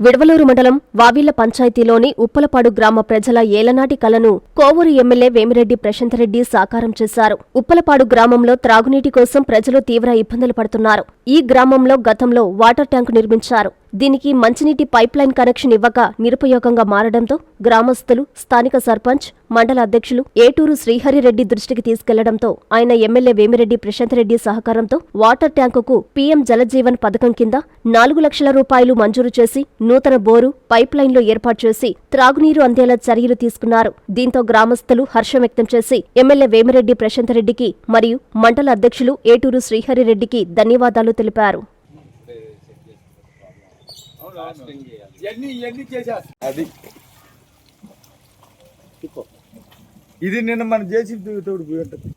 విడవలూరు మండలం వావిళ్ళ పంచాయతీలోని ఉప్పలపాడు గ్రామ ప్రజల ఏలనాటి కలను కోవూరు ఎమ్మెల్యే వేమిరెడ్డి ప్రశాంతరెడ్డి సాకారం చేశారు. ఉప్పలపాడు గ్రామంలో త్రాగునీటి కోసం ప్రజలు తీవ్ర ఇబ్బందులు పడుతున్నారు. ఈ గ్రామంలో గతంలో వాటర్ ట్యాంకు నిర్మించారు. దీనికి మంచినీటి పైప్ లైన్ కనెక్షన్ ఇవ్వక నిరుపయోగంగా మారడంతో గ్రామస్తులు స్థానిక సర్పంచ్ మండల అధ్యక్షులు ఏటూరు శ్రీహరిరెడ్డి దృష్టికి తీసుకెళ్ళడంతో ఆయన ఎమ్మెల్యే వేమిరెడ్డి ప్రశాంతరెడ్డి సహకారంతో వాటర్ ట్యాంకుకు పీఎం జలజీవన్ పథకం కింద నాలుగు లక్షల రూపాయలు మంజూరు చేసి నూతన బోరు పైప్లైన్లు ఏర్పాటు చేసి త్రాగునీరు అందేలా చర్యలు తీసుకున్నారు. దీంతో గ్రామస్తులు హర్షం వ్యక్తం చేసి ఎమ్మెల్యే వేమిరెడ్డి ప్రశాంతరెడ్డికి మరియు మండల అధ్యక్షులు ఏటూరు శ్రీహరిరెడ్డికి ధన్యవాదాలు తెలిపారు. ఇవన్నీ ఇవన్నీ చేసేస్తా అది. ఇది నిన్న మన జేసీ తోడు పోయి ఉంటుంది.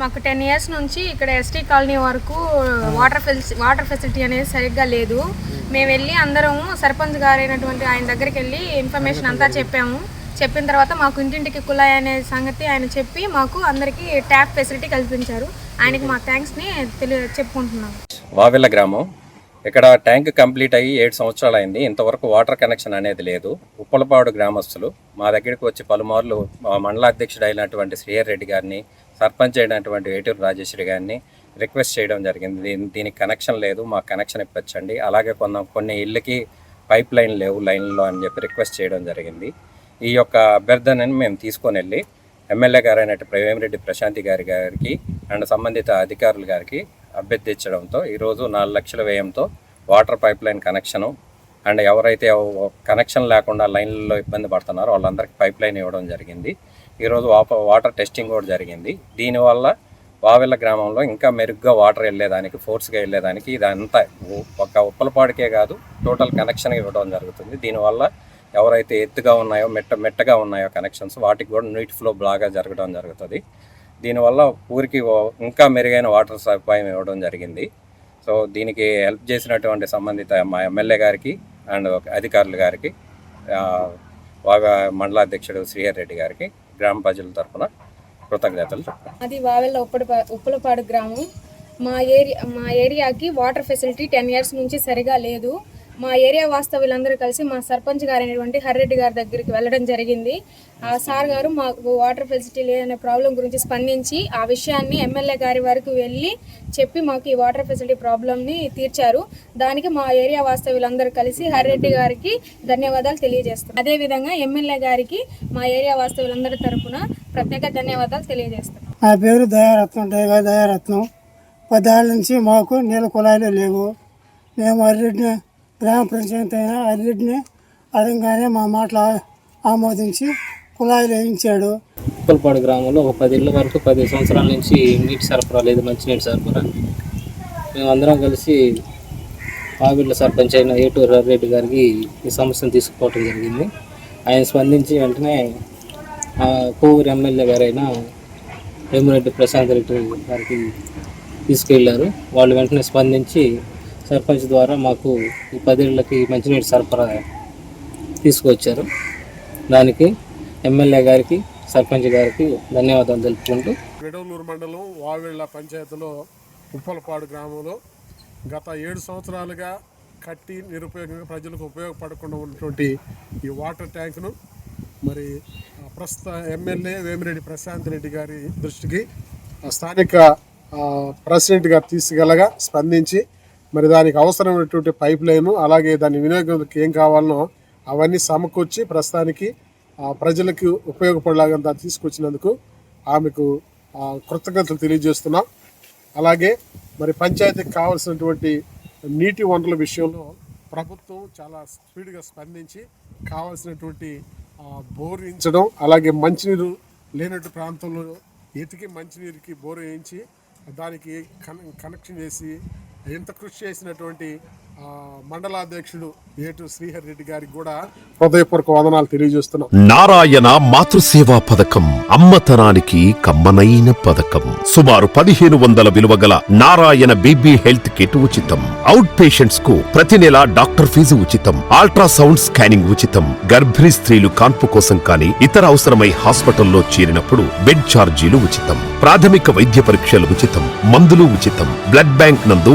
మాకు టెన్ ఇయర్స్ నుంచి ఇక్కడ ఎస్టీ కాలనీ వరకు వాటర్ ఫెసి వాటర్ ఫెసిలిటీ అనేది సరిగ్గా లేదు. మేము వెళ్ళి అందరము సర్పంచ్ గారైనటువంటి ఆయన దగ్గరికి వెళ్ళి ఇన్ఫర్మేషన్ అంతా చెప్పాము. చెప్పిన తర్వాత మాకు ఇంటింటికి కుళాయి అనే సంగతి ఆయన చెప్పి మాకు అందరికీ ట్యాప్ ఫెసిలిటీ కల్పించారు. ఆయనకి మా థ్యాంక్స్ని తెలి చెప్పుకుంటున్నాం వావిల్ల గ్రామం. ఇక్కడ ట్యాంక్ కంప్లీట్ అయ్యి ఏడు సంవత్సరాలు అయింది. ఇంతవరకు వాటర్ కనెక్షన్ అనేది లేదు. ఉప్పలపాడు గ్రామస్తులు మా దగ్గరికి వచ్చి పలుమార్లు మండలాధ్యక్షుడు అయినటువంటి శ్రీహర్ రెడ్డి గారిని సర్పంచ్ అయినటువంటి ఏటూరు రాజేశ్వరి గారిని రిక్వెస్ట్ చేయడం జరిగింది. దీని దీనికి కనెక్షన్ లేదు మాకు కనెక్షన్ ఇప్పించండి. అలాగే కొన్ని కొన్ని ఇళ్ళకి పైప్ లైన్ లేవు లైన్లో అని చెప్పి రిక్వెస్ట్ చేయడం జరిగింది. ఈ యొక్క అభ్యర్థనని మేము తీసుకొని వెళ్ళి ఎమ్మెల్యే గారైనటువంటి ప్రేమిరెడ్డి ప్రశాంతి గారి గారికి అండ్ సంబంధిత అధికారుల గారికి అభ్యర్థించడంతో ఈరోజు నాలుగు లక్షల వ్యయంతో water pipe line connection and ఎవరైతే కనెక్షన్ లేకుండా లైన్లలో ఇబ్బంది పడుతున్నారో వాళ్ళందరికీ పైప్ లైన్ ఇవ్వడం జరిగింది. ఈరోజు వాప వాటర్ టెస్టింగ్ కూడా జరిగింది. దీనివల్ల వావెల్ల గ్రామంలో ఇంకా మెరుగ్గా వాటర్ వెళ్ళేదానికి ఫోర్స్గా వెళ్ళేదానికి ఇదంతా ఒక ఉప్పలపాడికే కాదు టోటల్ కనెక్షన్ ఇవ్వడం జరుగుతుంది. దీనివల్ల ఎవరైతే ఎత్తుగా ఉన్నాయో మెట్ట మెట్టగా ఉన్నాయో కనెక్షన్స్ వాటికి కూడా నీట్ ఫ్లో బాగా జరగడం జరుగుతుంది. దీనివల్ల ఊరికి ఇంకా మెరుగైన వాటర్ సదుపాయం ఇవ్వడం జరిగింది. సో దీనికి హెల్ప్ చేసినటువంటి సంబంధిత మా ఎమ్మెల్యే గారికి అండ్ అధికారుల గారికి వాగా మండలాధ్యక్షుడు శ్రీహర్ రెడ్డి గారికి గ్రామ ప్రజల తరఫున కృతజ్ఞతలు అది వావెల్ల ఉప్పడి ఉప్పలపాడు గ్రామం. మా ఏరియా మా ఏరియాకి వాటర్ ఫెసిలిటీ టెన్ ఇయర్స్ నుంచి సరిగా లేదు. మా ఏరియా వాస్తవ్యులందరూ కలిసి మా సర్పంచ్ గారు అయినటువంటి హర్రెడ్డి గారి దగ్గరికి వెళ్ళడం జరిగింది. ఆ సార్ గారు మాకు వాటర్ ఫెసిలిటీ లేదనే ప్రాబ్లం గురించి స్పందించి ఆ విషయాన్ని ఎమ్మెల్యే గారి వరకు వెళ్ళి చెప్పి మాకు ఈ వాటర్ ఫెసిలిటీ ప్రాబ్లమ్ని తీర్చారు. దానికి మా ఏరియా వాస్తవ్యులందరూ కలిసి హర్రెడ్డి గారికి ధన్యవాదాలు తెలియజేస్తాం అదేవిధంగా ఎమ్మెల్యే గారికి మా ఏరియా వాస్తవులందరి తరపున ప్రత్యేక ధన్యవాదాలు తెలియజేస్తాం నా పేరు దయారత్నం డేగా దయారత్నం. పదేళ్ళ నుంచి మాకు నీళ్ళ కుళాయిలు లేవు. మేము హర్రెడ్డి గ్రామ పంచాయతీ అయిన అర్రెడ్డిని అడగగానే మా మాటలు ఆమోదించి కుళాయిలు వేయించాడు ఉప్పలపాడు గ్రామంలో ఒక పది ఇళ్ళ వరకు పది సంవత్సరాల నుంచి నీటి సరఫరా లేదు మంచినీటి సరఫరా. మేమందరం కలిసి ఆవిళ్ళ సర్పంచ్ అయిన ఏటూరు రెడ్డి గారికి ఈ సమస్యను తీసుకుపోవటం జరిగింది. ఆయన స్పందించి వెంటనే ఆ, కోవూరు ఎమ్మెల్యే గారైన వేమిరెడ్డి ప్రశాంత్ రెడ్డి గారికి తీసుకెళ్ళారు. వాళ్ళు వెంటనే స్పందించి సర్పంచ్ ద్వారా మాకు ఈ పదేళ్ళకి మంచినీటి సరఫరా తీసుకొచ్చారు. దానికి ఎమ్మెల్యే గారికి సర్పంచ్ గారికి ధన్యవాదాలు తెలుపుకుంటూ విడవలూరు మండలం వావిళ్ళ పంచాయతీలో ఉప్పలపాడు గ్రామంలో గత ఏడు సంవత్సరాలుగా కట్టి నిరుపయోగంగా ప్రజలకు ఉపయోగపడకుండా ఉన్నటువంటి ఈ వాటర్ ట్యాంక్ను మరి ప్రస్తుత ఎమ్మెల్యే వేమిరెడ్డి ప్రశాంత్ రెడ్డి గారి దృష్టికి స్థానిక ప్రెసిడెంట్గా ప్రెసిడెంట్ గారు తీసుకెళ్ళగా స్పందించి మరి దానికి అవసరమైనటువంటి పైప్ లైను అలాగే దాని వినియోగంకి ఏం కావాలనో అవన్నీ సమకూర్చి ప్రస్తుతానికి ప్రజలకు ఉపయోగపడేలాగా దాన్ని తీసుకొచ్చినందుకు ఆమెకు కృతజ్ఞతలు తెలియజేస్తున్నాం. అలాగే మరి పంచాయతీకి కావాల్సినటువంటి నీటి వనరుల విషయంలో ప్రభుత్వం చాలా స్పీడ్గా స్పందించి కావాల్సినటువంటి బోర్ వేయించడం అలాగే మంచినీరు లేనట్టు ప్రాంతంలో ఎతికి మంచినీరుకి బోర్ వేయించి దానికి కన కనెక్షన్ చేసి ఎంత కృషి చేసినటువంటి మండలాధ్యక్షుడు ఏటు శ్రీహర్ రెడ్డి గారికి కూడా హృదయపూర్వక వందనాలు తెలియజేస్తున్నాం. నారాయణ మాతృసేవా పథకం అమ్మతనానికి కమ్మనైన పథకం. సుమారు పదిహేను వందల విలువ గల నారాయణ బీబీ హెల్త్ కిట్ ఉచితం. అవుట్ పేషెంట్స్కు ప్రతి నెల డాక్టర్ ఫీజు ఉచితం. అల్ట్రాసౌండ్ స్కానింగ్ ఉచితం. గర్భిణీ స్త్రీలు కాన్పు కోసం కానీ ఇతర అవసరమై హాస్పిటల్లో చేరినప్పుడు బెడ్ ఛార్జీలు ఉచితం. ప్రాథమిక వైద్య పరీక్షలు ఉచితం. మందులు ఉచితం. బ్లడ్ బ్యాంక్ నందు